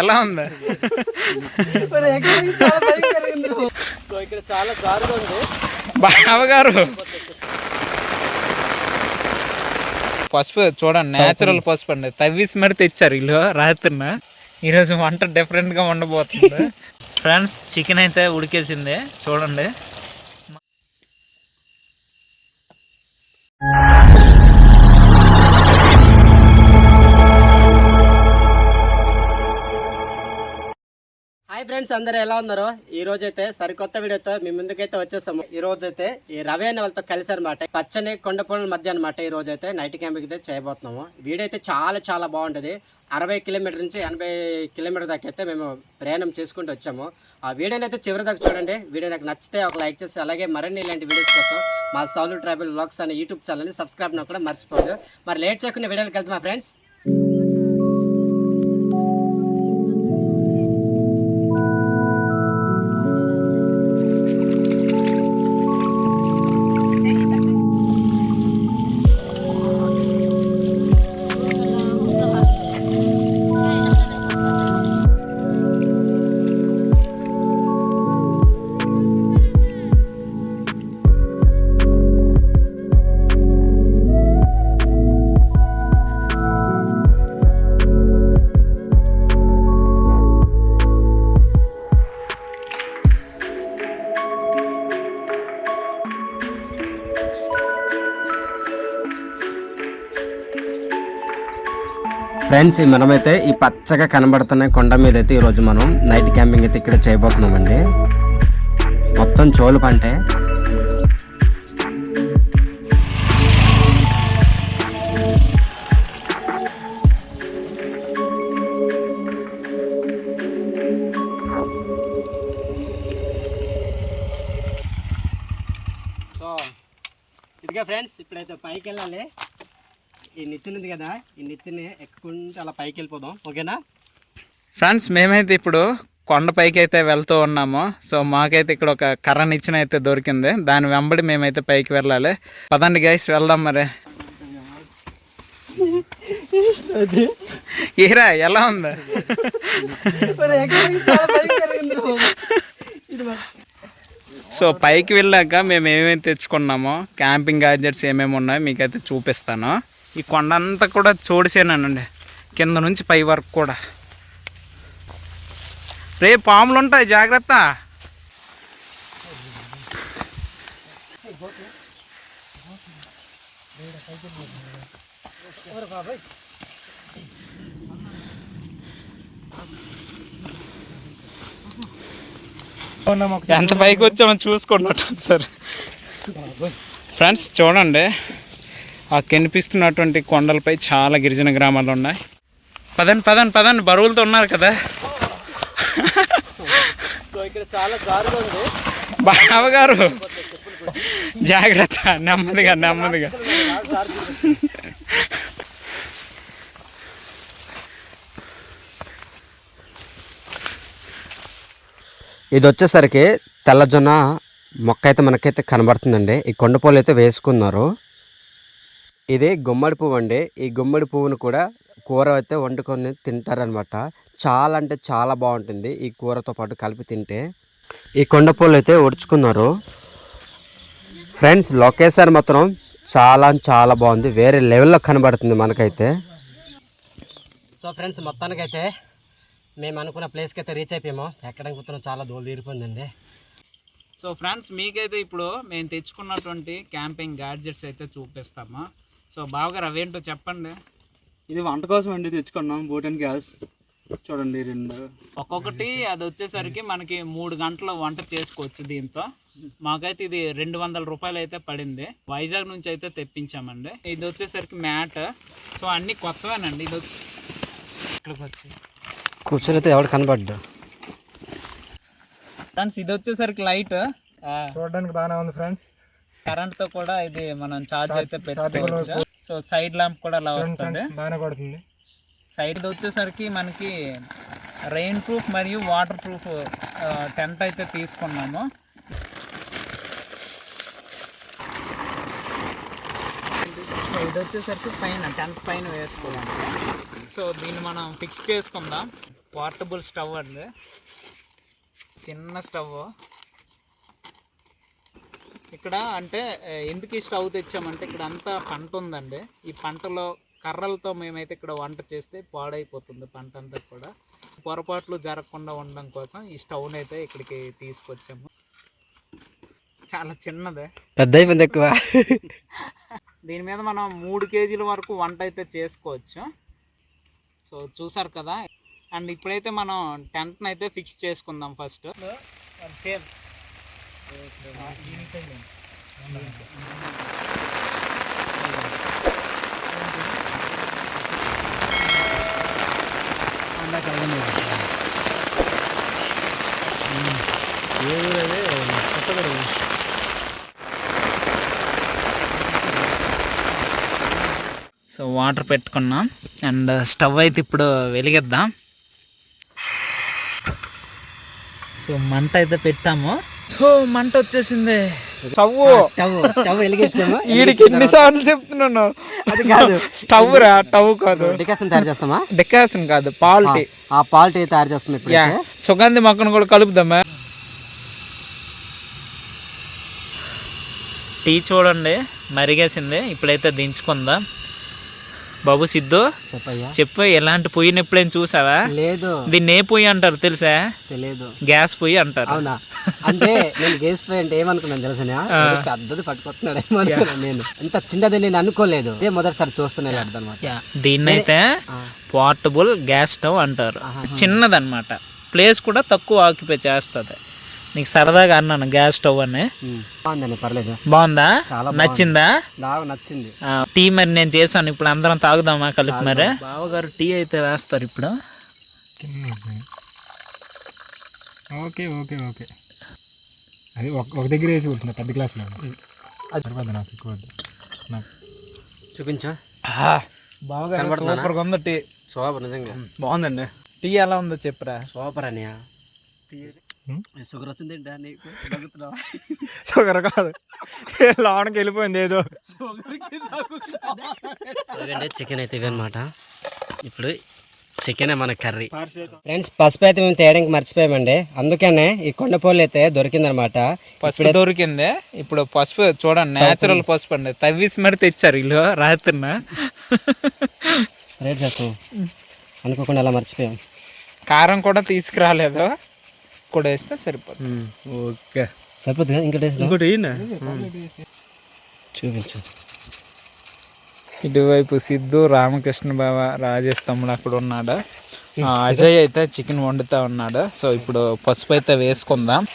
ఎలా ఉంది? సో ఇక్కడ చాలా దారుగా ఉంది. బావగారు. పసుపు చూడండి నేచురల్ పసుపు అండి. తవ్వేసి మరి తెచ్చారు వీళ్ళు రాత్రిన. ఈరోజు వంట డిఫరెంట్గా ఉండబోతుంది ఫ్రెండ్స్ చికెన్ అయితే ఉడికేసింది. చూడండి. హాయ్ ఫ్రెండ్స్ అందరూ ఎలా ఉన్నారు? ఈ రోజు అయితే సరికొత్త వీడియోతో మీ ముందుకైతే వచ్చేసాము ఈ రోజైతే ఈ రవి అనే వాళ్ళతో కలిసి అనమాట పచ్చని కొండ మధ్య అనమాట ఈ రోజైతే నైట్ క్యాంపింగ్ అయితే చేయబోతున్నాము. వీడియో అయితే చాలా చాలా బాగుంటుంది. అరవై కిలోమీటర్ నుంచి ఎనభై కిలోమీటర్ దాకా అయితే మేము ప్రయాణం చేసుకుంటూ వచ్చాము. ఆ వీడియోని అయితే చివరి దాకా చూడండి. వీడియో నాకు నచ్చితే ఒక లైక్ చేసి అలాగే మరిన్ని ఇలాంటి వీడియోస్ కోసం మా సౌలు ట్రావెల్ బ్లాగ్స్ అనే యూట్యూబ్ ఛానల్ని సబ్స్క్రైబ్ కూడా మర్చిపోదు మరి లేట్ చేయకుండా వీడియోకి వెళ్తాం మా ఫ్రెండ్స్ ఫ్రెండ్స్ మనమైతే ఈ పచ్చగా కనబడుతున్న కొండ మీద అయితే ఈరోజు మనం నైట్ క్యాంపింగ్ అయితే ఇక్కడ చేయబోతున్నామండి. మొత్తం చోలు పంటే. సో ఇదిగా ఫ్రెండ్స్ ఇప్పుడైతే పైకి వెళ్ళాలి ఈ ఉంది కదా ఈ నెత్తిని ఎక్కుంటే అలా పైకి వెళ్ళిపోదాం. ఓకేనా? ఫ్రెండ్స్ మేమైతే ఇప్పుడు కొండపైకి అయితే వెళ్తూ ఉన్నాము. సో మాకైతే ఇక్కడ ఒక కర్ర నిచ్చెన అయితే దొరికింది. దాని వెంబడి మేమైతే పైకి వెళ్ళాలి. పదండి గైస్ వెళ్దాం మరి. హీరా ఎలా ఉంది? సో పైకి వెళ్ళాక మేము ఏమేమి తెచ్చుకున్నామో క్యాంపింగ్ గ్యాడ్జెట్స్ ఏమేమి ఉన్నాయో మీకైతే చూపిస్తాను. ఈ కొండ అంతా కూడా చూడిసేనండి. కింద నుంచి పై వరకు కూడా. రే పాములు ఉంటాయి జాగ్రత్త. ఎంత పైకి వచ్చామో చూసుకున్నట్టు సార్. ఫ్రెండ్స్ చూడండి. ఆ కనిపిస్తున్నటువంటి కొండలపై చాలా గిరిజన గ్రామాలు ఉన్నాయి. పదండి పదండి పదండి బరువులతో ఉన్నారు కదా. సో ఇక్కడ చాలా దారుగా ఉంది. బావగారు జాగ్రత్త నెమ్మదిగా నెమ్మదిగా. ఇది వచ్చేసరికి తెల్లజొన్న మొక్క అయితే మనకైతే కనబడుతుందండి. ఈ కొండపూలు అయితే వేసుకున్నారు. ఇది గుమ్మడి పువ్వు అండి. ఈ గుమ్మడి పువ్వును కూడా కూర అయితే వండుకొని తింటారనమాట చాలా అంటే చాలా బాగుంటుంది ఈ కూరతో పాటు కలిపి తింటే. ఈ కొండపూలు అయితే ఉడుచుకున్నారు. ఫ్రెండ్స్ లొకేషన్ మాత్రం చాలా చాలా బాగుంది. వేరే లెవెల్లో కనబడుతుంది మనకైతే. సో ఫ్రెండ్స్ మొత్తానికైతే మేము అనుకున్న ప్లేస్కి అయితే రీచ్ అయిపోయాము. ఎక్కడానికి కూర్చున్నాం చాలా దూరం తీరిపోయిందండి. సో ఫ్రెండ్స్ మీకైతే ఇప్పుడు మేము తెచ్చుకున్నటువంటి క్యాంపింగ్ గ్యాడ్జెట్స్ అయితే చూపిస్తాము. సో బావగారు అవేంటో చెప్పండి. ఇది వంట కోసం అండి తెచ్చుకున్నాం. Butane gas. చూడండి రెండు. ఒక్కొక్కటి అది వచ్చేసరికి మనకి మూడు గంటల వంట చేసుకోవచ్చు దీంతో. మాకైతే ఇది రెండు వందల రూపాయలు అయితే పడింది. వైజాగ్ నుంచి అయితే తెప్పించామండి. ఇది వచ్చేసరికి మ్యాట్. సో అన్ని కొత్తవేనండి. ఇది వచ్చి- ఇక్కడికి వచ్చి కూర్చొని అయితే ఎవడు కనబడ్డా? ఫ్రెండ్స్ ఇది వచ్చేసరికి లైట్. చూడడానికి బాగానే ఉంది ఫ్రెండ్స్. కరెంట్తో కూడా ఇది మనం చార్జ్ అయితే పెట్టుకోవచ్చు. సో సైడ్ ల్యాంప్ కూడా అలా వస్తుంది. బాగానే సైడ్ వచ్చేసరికి మనకి రెయిన్ ప్రూఫ్ మరియు వాటర్ ప్రూఫ్ టెంట్ అయితే తీసుకున్నాము. సో ఇది వచ్చేసరికి పైన టెంట్ పైన వేసుకోవాలి. సో దీన్ని మనం ఫిక్స్ చేసుకుందాం. పోర్టబుల్ స్టవ్ అండి. చిన్న స్టవ్ ఇక్కడ అంటే ఎందుకు ఈ స్టవ్ తెచ్చామంటే ఇక్కడ అంతా పంట ఉందండి. ఈ పంటలో కర్రలతో మేమైతే ఇక్కడ వంట చేస్తే పాడైపోతుంది పంట అంతా కూడా. పొరపాట్లు జరగకుండా ఉండడం కోసం ఈ స్టవ్ని అయితే ఇక్కడికి తీసుకొచ్చాము. చాలా చిన్నదే. పెద్ద అయిపోయింది ఎక్కువ. దీని మీద మనం మూడు కేజీల వరకు వంట అయితే చేసుకోవచ్చు. సో చూసారు కదా? అండ్ ఇప్పుడైతే మనం టెంట్ని అయితే ఫిక్స్ చేసుకుందాం ఫస్ట్. సేమ్ సో వాటర్ పెట్టుకున్నాం అండ్ స్టవ్ అయితే ఇప్పుడు వెలిగిద్దాం. సో మంట అయితే పెట్టాము. సో మంట వచ్చేసింది. స్టవ్ స్టవ్ స్టవ్ వెలిగించాము? వీడికి ఎన్నిసార్లు చెప్తున్నాను? అది కాదు. స్టవ్ రా స్టవ్ కాదు. డికాషన్ తయారు చేస్తామా? డెకాషన్ కాదు పాల్టీ. ఆ పాల్టీ తయారు చేస్తాం ఇప్పుడు సుగంధి మొక్కను కూడా కలుపుదామా? టీ చూడండి మరిగేసింది. ఇప్పుడైతే దించుకుందాం. బాబు సిద్ధు చెప్పు ఎలాంటి పొయ్యిని ఎప్పుడైనా చూసావా? లేదు. దీన్ని ఏ పొయ్యి అంటారు తెలుసా? తెలియదు గ్యాస్ పొయ్యి అంటారు. అవునా? అంటే నేను గేస్ పోయి అంటే ఏమనుకున్నాను తెలుసా పెద్దది పట్టుకొస్తున్నాడు ఏమో అనుకున్నాను నేను. ఇంత చిన్నది నేను అనుకోలేదు. ఇదే మొదటిసారి చూస్తున్నాను అర్థం అనమాట దీన్నైతే పోర్టబుల్ గ్యాస్ స్టవ్ అంటారు. చిన్నదన్నమాట. ప్లేస్ కూడా తక్కువ ఆక్యుపై చేస్తుంది. నీకు సరదాగా అన్నాను గ్యాస్ స్టవ్ అని. బాగుందండి పర్లేదు. బాగుందా. నచ్చిందా? నాకు నచ్చింది. ఆ, టీ మరి నేను చేశాను ఇప్పుడు అందరం తాగుదామా కలిపి మరి? బావగారు టీ అయితే వేస్తారు ఇప్పుడు. Okay okay okay. అది ఒక దగ్గర వేసి పెద్ద సరిపోద్ది నాకు ఎక్కువ వద్దు. నాకు చూపించు. బావగారు? సూపర్గా ఉంది టీ. సూపర్ నిజంగా. బాగుందండి. టీ ఎలా ఉందో చెప్పురా. సూపర్ అనియా. హ్మ్? షుగర్ నీకు? షుగర్ కాదు. లోనకి వెళ్ళిపోయింది ఏదో. ఇదండి చికెన్ అయితే ఇవన్నమాట ఇప్పుడు చికెన్ మన కర్రీ. ఫ్రెండ్స్ పసుపు అయితే మేము తేయడానికి మర్చిపోయామండి. అందుకనే ఈ కొండపోలు అయితే దొరికిందనమాట. పసుపు దొరికింది. ఇప్పుడు పసుపు చూడండి నేచురల్ పసుపు అండి. తవ్వేసి మరి తెచ్చారు వీళ్ళు రాత్రిన. రేట్ చెప్పు. అనుకోకుండా అలా మర్చిపోయాం. కారం కూడా తీసుకురాలేదు. కూడా వేస్తే సరిపోతుంది. ఓకే. సరిపోతుంది? ఇంకోటి. ఇంకోటి ఈయన? చూపించు. ఇటువైపు సిద్ధు రామకృష్ణ బావ రాజేష్ తమ్ముడు అక్కడ ఉన్నాడు. ఆ, అజయ్ అయితే చికెన్ వండుతా ఉన్నాడు. సో ఇప్పుడు పసుపు అయితే వేసుకుందాం.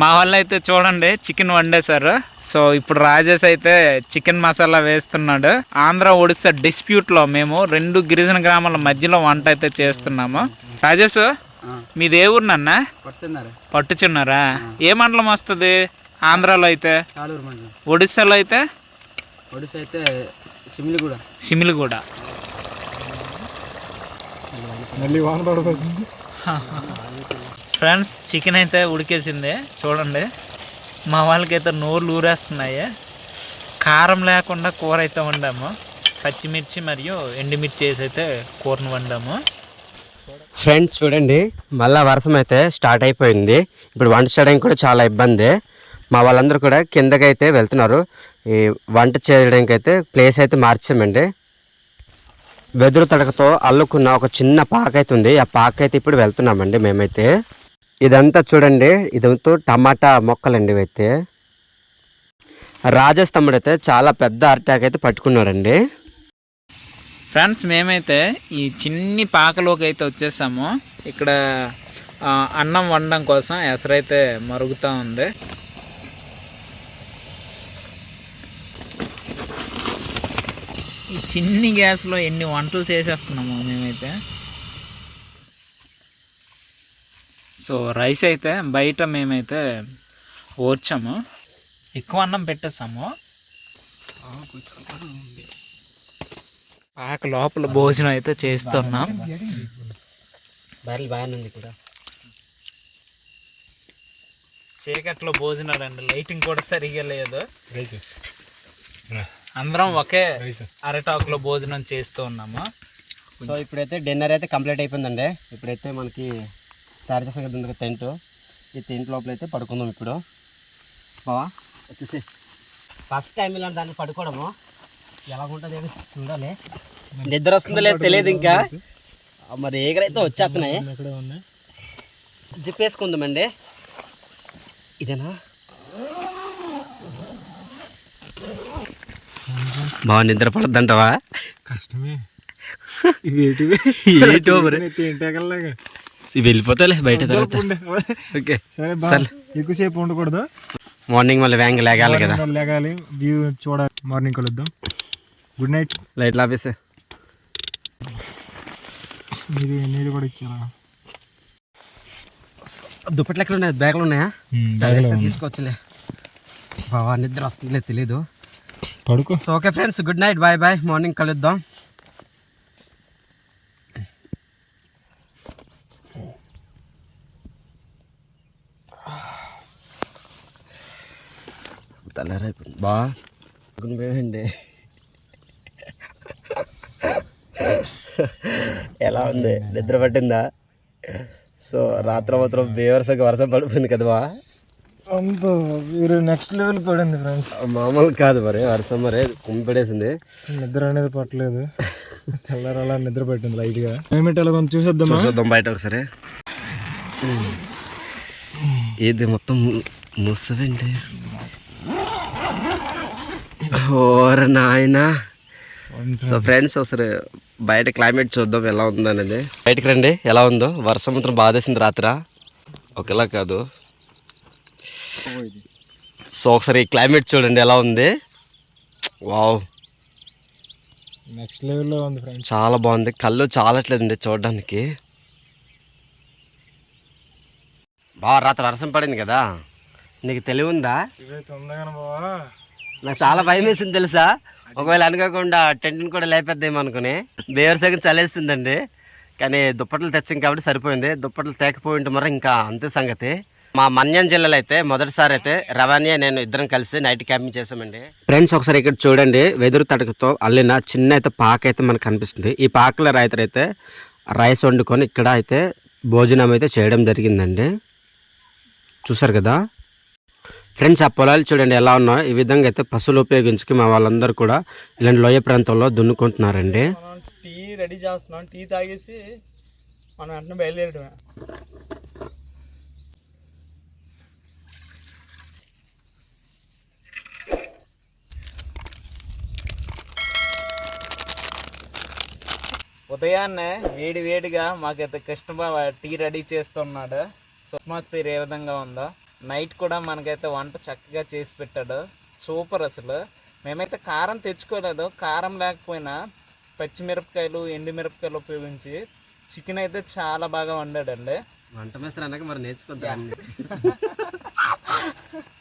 మా వాళ్ళు అయితే చూడండి చికెన్ వండేశారు. సో ఇప్పుడు రాజేష్ అయితే చికెన్ మసాలా వేస్తున్నాడు. ఆంధ్ర ఒడిస్సా డిస్ప్యూట్లో మేము రెండు గిరిజన గ్రామాల మధ్యలో వంట అయితే చేస్తున్నాము. రాజేష్ మీది ఏ ఊరు నాన్న? పట్టుచున్నారా ఏ మండలం వస్తుంది ఆంధ్రాలో అయితే? ఒడిస్సాలో అయితే? ఒడిశా అయితే సిమిలిగూడ. సిమిలిగూడ. మళ్ళీ వాన పడబోతుంది ఫ్రెండ్స్ చికెన్ అయితే ఉడికేసింది. చూడండి. మా వాళ్ళకైతే నోర్లు ఊరేస్తున్నాయి. కారం లేకుండా కూర అయితే వండాము. పచ్చిమిర్చి మరియు ఎండుమిర్చి వేసి అయితే కూరను వండాము. ఫ్రెండ్స్ చూడండి. మళ్ళీ వర్షం అయితే స్టార్ట్ అయిపోయింది. ఇప్పుడు వంట చేయడానికి కూడా చాలా ఇబ్బంది. మా వాళ్ళందరూ కూడా కిందకైతే వెళ్తున్నారు. ఈ వంట చేయడానికి అయితే ప్లేస్ అయితే మార్చామండి. వెదురు తడకతో అల్లుకున్న ఒక చిన్న పాక అయితే ఉంది. ఆ పాక అయితే ఇప్పుడు వెళ్తున్నామండి మేమైతే. ఇదంతా చూడండి. ఇదంతా టమాటా మొక్కలండి ఇవైతే. రాజేష్ తమ్ముడు అయితే చాలా పెద్ద అరటాక్ అయితే పట్టుకున్నాడండి. ఫ్రెండ్స్ మేమైతే ఈ చిన్ని పాకలోకి అయితే వచ్చేసాము. ఇక్కడ అన్నం వండడం కోసం ఎసరైతే మరుగుతూ ఉంది. ఈ చిన్ని గ్యాస్లో ఎన్ని వంటలు చేసేస్తున్నాము మేమైతే. సో రైస్ అయితే బయట మేమైతే ఓర్చాము. ఎక్కువ అన్నం పెట్టేసాము. పాక లోపల భోజనం అయితే చేస్తున్నాం. బయలు బాగానే ఉంది కూడా చీకట్లో భోజనాలు అండి. లైటింగ్ కూడా సరిగా లేదు. రైస్. అందరం ఒకే అరటాకులో భోజనం చేస్తూ ఉన్నాము. సో ఇప్పుడైతే డిన్నర్ అయితే కంప్లీట్ అయిపోయిందండి. ఇప్పుడైతే మనకి తయారు చేసాం కదా ఉంది టెంట్. ఈ టెంట్ లోపల అయితే పడుకుందాం ఇప్పుడు. బావా వచ్చేసి ఫస్ట్ టైం ఇలా దాన్ని పడుకోవడము. ఎలా ఉంటుంది చూడాలి. నిద్ర వస్తుందో లేదో తెలియదు ఇంకా. మరి ఏగరైతే వచ్చేస్తున్నాయి. జిప్ వేసుకుందామండి ఇదేనా? బాగా నిద్ర పడద్దంటావా? కష్టమే. ఏంటివి ఏంటో మరి ఇవి వెళ్ళిపోతాలే బయట ఓకే సరే బా సర్లే. ఎక్కువసేపు ఉండకూడదు. మార్నింగ్ మళ్ళీ వ్యాంగ్ లేగాలి కదా. లేగాలి. వ్యూ చూడాలి. మార్నింగ్ కలుద్దాం. Good night. లైట్లు ఆపేసే. నీది నీది కూడా ఇచ్చారా? దుప్పట్లు ఎక్కడ ఉన్నాయి? బ్యాగ్లు ఉన్నాయా. సరే, తీసుకోవచ్చులే బావా నిద్ర వస్తుందిలే తెలీదు. పడుకో. Okay friends good night bye bye morning కలుద్దాం. పోయండి ఎలా ఉంది? నిద్ర పట్టిందా? సో రాత్రి మాత్రం బేవర్సగా వర్షం పడిపోయింది కదా బా అంత మీరు నెక్స్ట్ లెవెల్ పడింది ఫ్రెండ్స్ మామూలు కాదు మరి వర్షం మరి కుంపెడేసింది నిద్ర అనేది పట్టలేదు. తెల్లారి అలా నిద్ర పట్టింది లైట్గా క్లైమేట్ ఎలా కొంచెం చూసేద్దామా? చూద్దాం బయట ఒకసారి. ఇది మొత్తం మూసవేంటి ఓర నాయన. సో ఫ్రెండ్స్ ఒకసారి బయట క్లైమేట్ చూద్దాం ఎలా ఉందో అనేది బయటకు రండి. ఎలా ఉందో. వర్షం మాత్రం బాధేసింది రాత్ర. ఒకేలా కాదు. సో ఒకసారి క్లైమేట్ చూడండి ఎలా ఉంది. వావ్ నెక్స్ట్ లెవెల్లో ఉంది ఫ్రెండ్స్ చాలా బాగుంది. కళ్ళు చాలట్లేదండి చూడడానికి. బాగా రాత్రి వర్షం పడింది కదా. నీకు తెలివి ఉందా? నాకు చాలా భయం వేసింది తెలుసా? ఒకవేళ అనుకోకుండా టెంట్ని కూడా లేపేద్దాం అనుకుని బేవర్ సగం చలేస్తుందండి కానీ దుప్పట్లు తెచ్చాం కాబట్టి సరిపోయింది. దుప్పట్లు తేకపోయి మరి ఇంకా అంతే సంగతి. మా మన్యం జిల్లాలో అయితే మొదటిసారి అయితే రవాణి నేను ఇద్దరం కలిసి నైట్ క్యాంపింగ్ చేసామండి ఫ్రెండ్స్ ఒకసారి ఇక్కడ చూడండి. వెదురు తడకతో అల్లిన చిన్న అయితే పాక అయితే మనకు కనిపిస్తుంది. ఈ పాకల రైతులు అయితే రైస్ వండుకొని ఇక్కడ అయితే భోజనం అయితే చేయడం జరిగిందండి. చూసారు కదా? ఫ్రెండ్స్ ఆ పొలాలు చూడండి ఎలా ఉన్నాయో. ఈ విధంగా అయితే పశువులు ఉపయోగించుకు మా వాళ్ళందరూ కూడా ఇలాంటి లోయ ప్రాంతంలో దున్నుకుంటున్నారండి. టీ రెడీ చేస్తున్నాం. టీ తాగేసి మనం వెంటనే బయలుదేరడమే. ఉదయాన్నే వేడి వేడిగా మాకైతే కృష్ణబాబు టీ రెడీ చేస్తున్నాడు. అట్మాస్ఫియర్ ఏ విధంగా ఉందో. నైట్ కూడా మనకైతే వంట చక్కగా చేసి పెట్టాడు. సూపర్ అసలు. మేమైతే కారం తెచ్చుకోలేదు. కారం లేకపోయినా పచ్చిమిరపకాయలు ఎండుమిరపకాయలు ఉపయోగించి చికెన్ అయితే చాలా బాగా వండాడండి. వంట మేస్త్రి అన్నాక మరి నేర్చుకుంటాం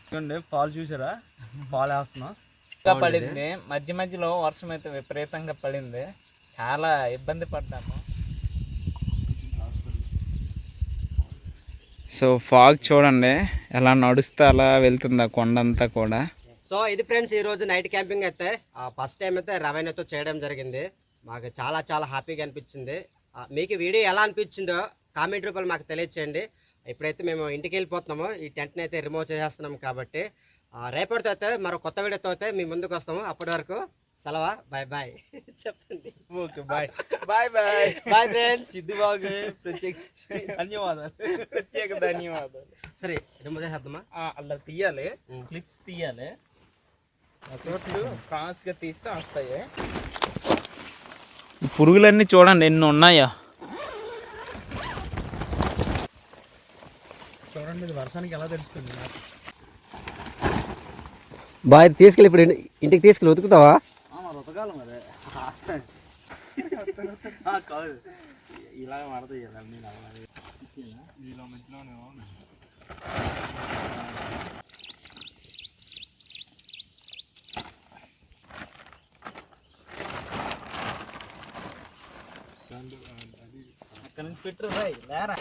చూడండి పాలు చూసారా? పాలు వేస్తున్నాం. ఇంకా పడింది. మధ్య మధ్యలో వర్షం అయితే విపరీతంగా పడింది. చాలా ఇబ్బంది పడ్డాము. సో ఫాగ్ చూడండి ఎలా నడుస్తే అలా వెళ్తుంది ఆ కొండంతా కూడా. సో ఇది ఫ్రెండ్స్ ఈ రోజు నైట్ క్యాంపింగ్ అయితే ఫస్ట్ టైం అయితే రవాణాతో చేయడం జరిగింది. మాకు చాలా చాలా హ్యాపీగా అనిపించింది. మీకు వీడియో ఎలా అనిపించిందో కామెంట్ రూపంలో మాకు తెలియచేయండి. ఇప్పుడైతే మేము ఇంటికి వెళ్ళిపోతున్నాము. ఈ టెంట్ని అయితే రిమూవ్ చేసేస్తున్నాము కాబట్టి రేపటితో అయితే మరో కొత్త వీడియోతో అయితే మీ ముందుకు వస్తాము. అప్పటి వరకు సెలవా బాయ్ బాయ్. చెప్పండి. Okay bye. Bye bye. Bye friends. Siddhu బాగు ప్రత్యేక ధన్యవాదాలు. ప్రత్యేక ధన్యవాదాలు. సరే రిమూవ్ చేసేద్దామా అలా తీయాలి. క్లిప్స్ తీయాలి. చోట్లు క్రాస్గా తీస్తే వస్తాయి. పురుగులన్నీ చూడండి ఎన్ని ఉన్నాయో. చూడండి ఇది వర్షానికి ఎలా తెలుస్తుంది? బాయ్ తీసుకెళ్ళి ఇప్పుడు ఇంటి- ఇంటికి తీసుకెళ్ళి ఉతుకుతావా? రుతకాలం మరి కాదు ఇలా మడతాయి కదా అన్నీ ఇలా మధ్యలోనేమో అక్కడ నుంచి పెట్టు రాయ్ లేరా